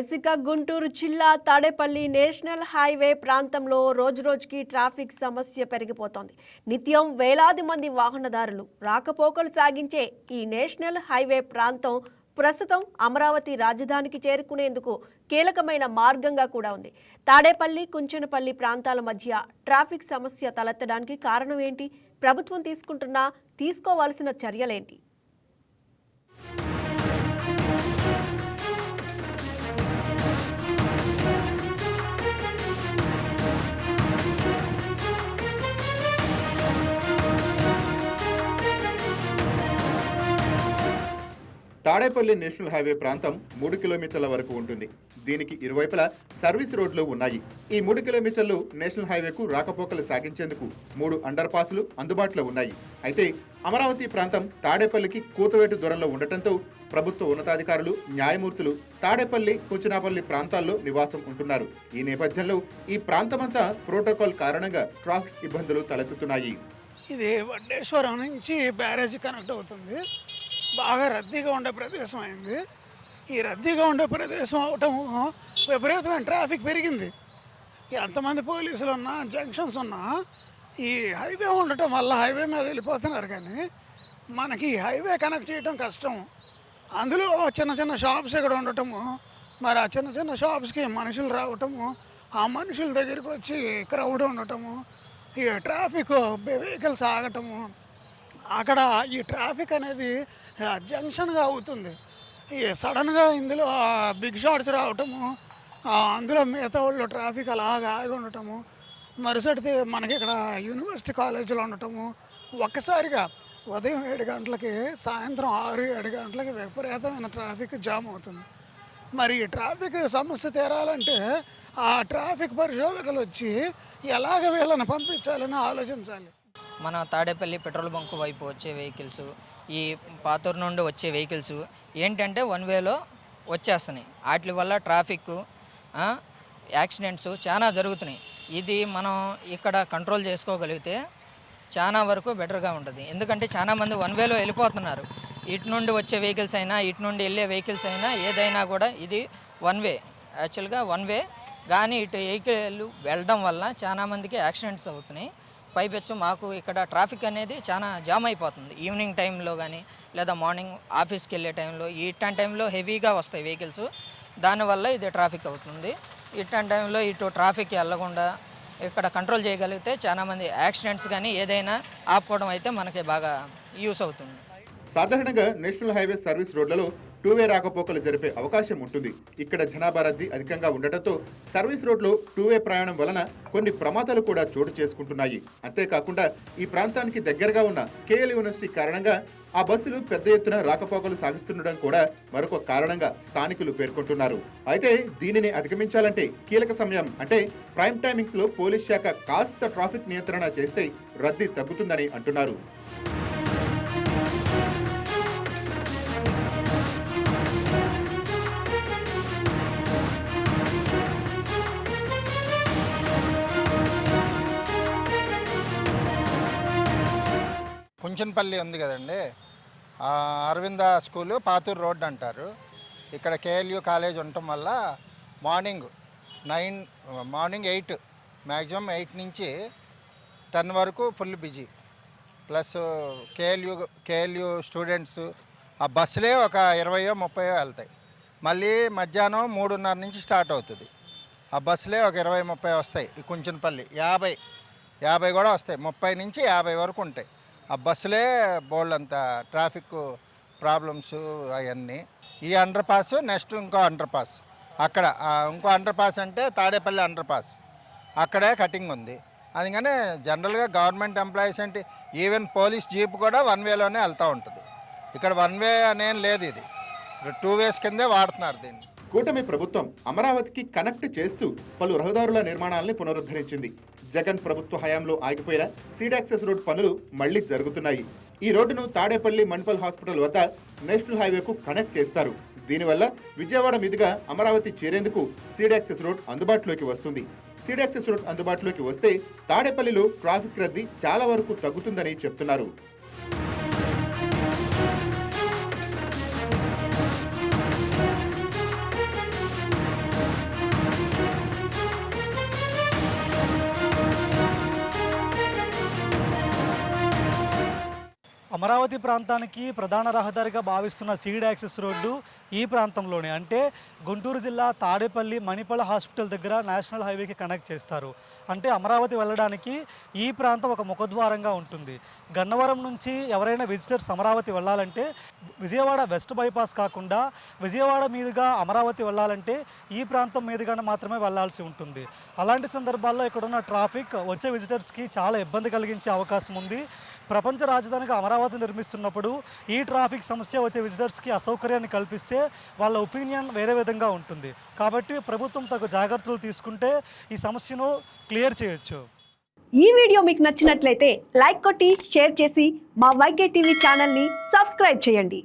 ఇసుక గుంటూరు జిల్లా Tadepalli national highway ప్రాంతంలో రోజురోజుకి ట్రాఫిక్ సమస్య పెరిగిపోతోంది. నిత్యం వేలాది మంది వాహనదారులు రాకపోకలు సాగించే ఈ నేషనల్ హైవే ప్రాంతం ప్రస్తుతం అమరావతి రాజధానికి చేరుకునేందుకు కీలకమైన మార్గంగా కూడా ఉంది. తాడేపల్లి కుంచనపల్లి ప్రాంతాల మధ్య ట్రాఫిక్ సమస్య తలెత్తడానికి కారణం ఏంటి? ప్రభుత్వం తీసుకుంటున్న తీసుకోవాల్సిన చర్యలేంటి? తాడేపల్లి నేషనల్ హైవే ప్రాంతం మూడు కిలోమీటర్ల వరకు ఉంటుంది. దీనికి ఇరువైపులా సర్వీస్ రోడ్లు ఉన్నాయి. ఈ మూడు కిలోమీటర్లు నేషనల్ హైవేకు రాకపోకలు సాగించేందుకు మూడు అండర్ పాస్లు అందుబాటులో ఉన్నాయి. అయితే అమరావతి ప్రాంతం తాడేపల్లికి కూతవేటు దూరంలో ఉండటంతో ప్రభుత్వ ఉన్నతాధికారులు న్యాయమూర్తులు తాడేపల్లి కుచినాపల్లి ప్రాంతాల్లో నివాసం ఉంటున్నారు. ఈ నేపథ్యంలో ఈ ప్రాంతమంతా ప్రోటోకాల్ కారణంగా ట్రాఫిక్ ఇబ్బందులు తలెత్తుతున్నాయి. ఇది వడ్డేశ్వరం నుంచి బ్యారేజ్ కనెక్ట్ అవుతుంది. బాగా రద్దీగా ఉండే ప్రదేశం అయింది. ఈ రద్దీగా ఉండే ప్రదేశం అవటం విపరీతమైన ట్రాఫిక్ పెరిగింది. ఎంతమంది పోలీసులు ఉన్నా జంక్షన్స్ ఉన్నా ఈ హైవే ఉండటం వల్ల హైవే మీద వెళ్ళిపోతున్నారు కానీ మనకి ఈ హైవే కనెక్ట్ చేయడం కష్టం. అందులో చిన్న చిన్న షాప్స్ ఇక్కడ ఉండటము మరి ఆ చిన్న చిన్న షాప్స్కి మనుషులు రావటము ఆ మనుషుల దగ్గరికి వచ్చి క్రౌడ్ ఉండటము ఈ ట్రాఫిక్ వెహికల్స్ ఆగటము అక్కడ ఈ ట్రాఫిక్ అనేది జంక్షన్గా అవుతుంది. ఈ సడన్గా ఇందులో బిగ్ షాట్స్ రావటము అందులో మిగతా వాళ్ళు ట్రాఫిక్ అలాగా ఆగి ఉండటము మరుసటి మనకి ఇక్కడ యూనివర్సిటీ కాలేజీలో ఉండటము ఒక్కసారిగా ఉదయం ఏడు గంటలకి సాయంత్రం ఆరు ఏడు గంటలకి విపరీతమైన ట్రాఫిక్ జామ్ అవుతుంది. మరి ట్రాఫిక్ సమస్య తీరాలంటే ఆ ట్రాఫిక్ పరిశోధకులు వచ్చి ఎలాగ వీళ్ళని పంపించాలని ఆలోచించాలి. మన తాడేపల్లి పెట్రోల్ బంక్ వైపు వచ్చే వెహికల్స్ ఈ పాతూరు నుండి వచ్చే వెహికల్స్ ఏంటంటే వన్ వేలో వచ్చేస్తున్నాయి. వాటి వల్ల ట్రాఫిక్ యాక్సిడెంట్స్ చాలా జరుగుతున్నాయి. ఇది మనం ఇక్కడ కంట్రోల్ చేసుకోగలిగితే చాలా వరకు బెటర్గా ఉంటుంది. ఎందుకంటే చాలా మంది వన్ వేలో వెళ్ళిపోతున్నారు. ఇటు నుండి వచ్చే వెహికల్స్ అయినా ఇటు నుండి వెళ్ళే వెహికల్స్ అయినా ఏదైనా కూడా ఇది వన్ వే యాక్చువల్గా వన్ వే కానీ ఇటు వెహికల్ వెళ్ళడం వల్ల చాలా మందికి యాక్సిడెంట్స్ అవుతున్నాయి. పైపెచ్చు మాకు ఇక్కడ ట్రాఫిక్ అనేది చాలా జామ్ అయిపోతుంది. ఈవినింగ్ టైంలో కానీ లేదా మార్నింగ్ ఆఫీస్కి వెళ్ళే టైంలో ఇట్లాంటి టైంలో హెవీగా వస్తాయి వెహికల్స్. దానివల్ల ఇది ట్రాఫిక్ అవుతుంది. ఇట్లాంటి టైంలో ఇటు ట్రాఫిక్ వెళ్ళకుండా ఇక్కడ కంట్రోల్ చేయగలిగితే చాలామంది యాక్సిడెంట్స్ కానీ ఏదైనా ఆపుకోవడం అయితే మనకి బాగా యూస్ అవుతుంది. సాధారణంగా నేషనల్ హైవే సర్వీస్ రోడ్లలో టూ వే రాకపోకలు జరిపే అవకాశం ఉంటుంది. ఇక్కడ జనాభా రద్దీ అధికంగా ఉండటంతో సర్వీస్ రోడ్లో టూ వే ప్రయాణం వలన కొన్ని ప్రమాదాలు కూడా చోటు చేసుకుంటున్నాయి. అంతేకాకుండా ఈ ప్రాంతానికి దగ్గరగా ఉన్న కేఎల్ యూనివర్సిటీ కారణంగా ఆ బస్సులు పెద్ద ఎత్తున రాకపోకలు సాగిస్తుండడం కూడా మరొక కారణంగా స్థానికులు పేర్కొంటున్నారు. అయితే దీనిని అధిగమించాలంటే కీలక సమయం. అంటే ప్రైమ్ టైమింగ్స్లో పోలీస్ శాఖ కాస్త ట్రాఫిక్ నియంత్రణ చేస్తే రద్దీ తగ్గుతుందని అంటున్నారు. కంచన్పల్లి ఉంది కదండి. అరవింద స్కూలు పాతూరు రోడ్ అంటారు. ఇక్కడ కేఎల్యూ కాలేజ్ ఉండటం వల్ల morning nine morning eight maximum eight నుంచి టెన్ వరకు full busy. Plus KLU KLU students ఆ బస్సులే ఒక ఇరవయో ముప్పయో వెళ్తాయి. మళ్ళీ మధ్యాహ్నం మూడున్నర నుంచి స్టార్ట్ అవుతుంది. ఆ బస్సులే ఒక ఇరవై ముప్పై వస్తాయి. కుంచనపల్లి యాభై యాభై కూడా వస్తాయి. ముప్పై నుంచి యాభై వరకు ఉంటాయి. ఆ బస్సులే బోల్డ్ అంత ట్రాఫిక్ ప్రాబ్లమ్స్ అవన్నీ. ఈ అండర్ పాస్ నెక్స్ట్ ఇంకో అండర్ పాస్ అక్కడ ఇంకో అండర్ పాస్ అంటే తాడేపల్లి అండర్ పాస్ అక్కడే కటింగ్ ఉంది. అందుకనే జనరల్గా గవర్నమెంట్ ఎంప్లాయీస్ అంటే ఈవెన్ పోలీస్ జీప్ కూడా వన్ వేలోనే వెళ్తూ ఉంటుంది. ఇక్కడ వన్ వే అనేం లేదు ఇది. టూ వేస్ కిందే వాడుతున్నారు దీన్ని. కూటమి ప్రభుత్వం అమరావతికి కనెక్ట్ చేస్తూ పలు రహదారుల నిర్మాణాలని పునరుద్ధరించింది. జగన్ ప్రభుత్వ హయాంలో ఆగిపోయిన సీడాక్సెస్ రోడ్ పనులు మళ్ళీ జరుగుతున్నాయి. ఈ రోడ్డును తాడేపల్లి మణిపల్ హాస్పిటల్ వద్ద నేషనల్ హైవేకు కనెక్ట్ చేస్తారు. దీనివల్ల విజయవాడ మీదుగా అమరావతి చేరేందుకు సీడాక్సెస్ రోడ్ అందుబాటులోకి వస్తుంది. సీడాక్సెస్ రోడ్ అందుబాటులోకి వస్తే తాడేపల్లిలో ట్రాఫిక్ రద్దీ చాలా వరకు తగ్గుతుందని చెప్తున్నారు. అమరావతి ప్రాంతానికి ప్రధాన రహదారిగా భావిస్తున్న సీడ్ యాక్సెస్ రోడ్డు ఈ ప్రాంతంలోనే. అంటే గుంటూరు జిల్లా తాడేపల్లి మణిపాల హాస్పిటల్ దగ్గర నేషనల్ హైవేకి కనెక్ట్ చేస్తారు. అంటే అమరావతి వెళ్ళడానికి ఈ ప్రాంతం ఒక ముఖద్వారంగా ఉంటుంది. గన్నవరం నుంచి ఎవరైనా విజిటర్స్ అమరావతి వెళ్ళాలంటే విజయవాడ వెస్ట్ బైపాస్ కాకుండా విజయవాడ మీదుగా అమరావతి వెళ్ళాలంటే ఈ ప్రాంతం మీదుగానే మాత్రమే వెళ్ళాల్సి ఉంటుంది. అలాంటి సందర్భాల్లో ఇక్కడ ఉన్న ట్రాఫిక్ వచ్చే విజిటర్స్కి చాలా ఇబ్బంది కలిగించే అవకాశం ఉంది. ప్రపంచ రాజధానిగా అమరావతి నిర్మిస్తున్నప్పుడు ఈ ట్రాఫిక్ సమస్య వచ్చే విజిటర్స్కి అసౌకర్యాన్ని కల్పిస్తే వాళ్ళ ఒపీనియన్ వేరే విధంగా ఉంటుంది. కాబట్టి ప్రభుత్వం తగు జాగ్రత్తలు తీసుకుంటే ఈ సమస్యను క్లియర్ క్లియర్ చేయొచ్చు. ఈ వీడియో మీకు నచ్చినట్లయితే లైక్ కొట్టి షేర్ చేసి మా వైకే టీవీ ఛానల్ని సబ్స్క్రైబ్ చేయండి.